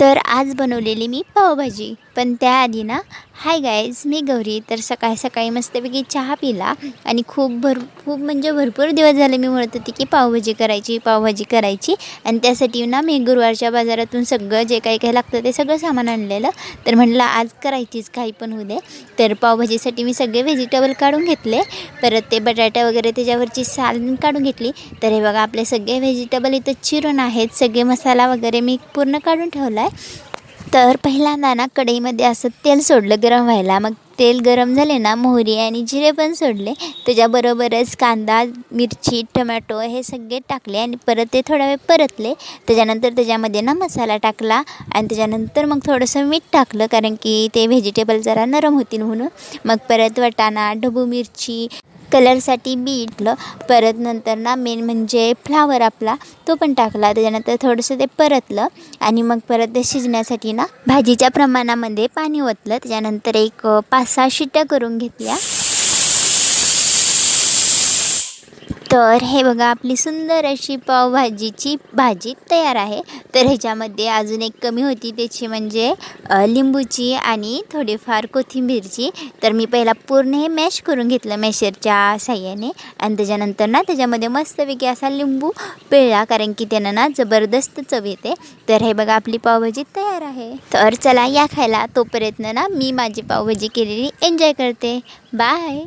तर आज बनवलेली मी पावभाजी. पण त्याआधी ना हाय गायज मी गौरी. तर सकाळी सकाळी मस्तपैकी चहा पिला आणि खूप भर खूप म्हणजे भरपूर दिवस झाले मी म्हणत होती की पावभाजी करायची पावभाजी करायची. आणि त्यासाठी ना मी गुरुवारच्या बाजारातून सगळं जे काही काही लागतं ते सगळं सामान आणलेलं. तर म्हटलं आज करायचीच काही पण होऊ दे. तर पावभाजीसाठी मी सगळे व्हेजिटेबल काढून घेतले. परत ते बटाटा वगैरे त्याच्यावरची साल काढून घेतली. तर हे बघा आपले सगळे व्हेजिटेबल इथं चिरून आहेत. सगळे मसाला वगैरे मी पूर्ण काढून ठेवला आहे. तर पहिल्यांदा ना कढईमध्ये असं तेल सोडलं गरम व्हायला. मग तेल गरम झाले ना मोहरी आणि जिरे पण सोडले. त्याच्याबरोबरच कांदा मिरची टमॅटो हे सगळे टाकले आणि परत ते थोडा वेळ परतले. त्याच्यानंतर त्याच्यामध्ये ना मसाला टाकला आणि त्याच्यानंतर मग थोडंसं मीठ टाकलं कारण की ते व्हेजिटेबल जरा नरम होतील म्हणून. मग परत वाटाणा ढबू मिरची कलरसाठी बीटलं परत नंतर ना मेन म्हणजे फ्लावर आपला तो पण टाकला. त्याच्यानंतर थोडंसं ते परतलं आणि मग परत ते शिजण्यासाठी ना भाजीच्या प्रमाणामध्ये पाणी ओतलं. त्याच्यानंतर एक पाच सहा शिट्ट्या करून घेतल्या. तर हे बघा आपली सुंदर अशी पावभाजीची भाजी तयार आहे. तर ह्याच्यामध्ये अजून एक कमी होती त्याची म्हणजे लिंबूची आणि थोडीफार कोथिंबीरची. तर मी पहिला पूर्ण हे मॅश करून घेतलं मॅशरच्या साह्याने. आणि त्याच्यानंतर ना त्याच्यामध्ये मस्तपैकी असा लिंबू पिळला कारण की त्यानं ना जबरदस्त चव येते. तर हे बघा आपली पावभाजी तयार आहे. तर चला या खायला तोपर्यंत ना मी माझी पावभाजी केलेली एन्जॉय करते. बाय